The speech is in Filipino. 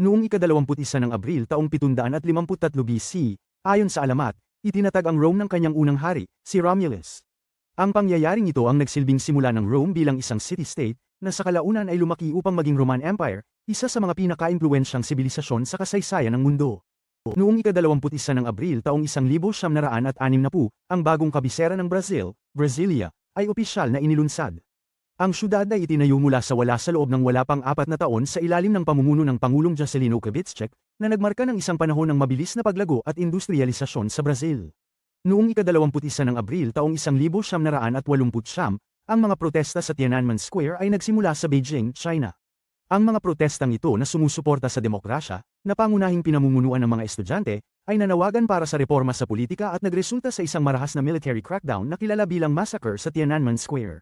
Noong ika-21 ng Abril taong 753 BC, ayon sa alamat, itinatag ang Rome ng kanyang unang hari, si Romulus. Ang pangyayaring ito ang nagsilbing simula ng Rome bilang isang city-state, na sa kalaunan ay lumaki upang maging Roman Empire, isa sa mga pinaka-impluensyang sibilisasyon sa kasaysayan ng mundo. Noong ika-21 ng Abril taong 1960, ang bagong kabisera ng Brazil, Brasilia, ay opisyal na inilunsad. Ang syudad ay itinayo mula sa wala sa loob ng wala pang apat na taon sa ilalim ng pamumuno ng Pangulong Juscelino Kubitschek, na nagmarka ng isang panahon ng mabilis na paglago at industrialisasyon sa Brazil. Noong ika-21 ng Abril taong 1989, ang mga protesta sa Tiananmen Square ay nagsimula sa Beijing, China. Ang mga protestang ito na sumusuporta sa demokrasya, na pangunahing pinamumunuan ng mga estudyante, ay nanawagan para sa reforma sa politika at nagresulta sa isang marahas na military crackdown na kilala bilang massacre sa Tiananmen Square.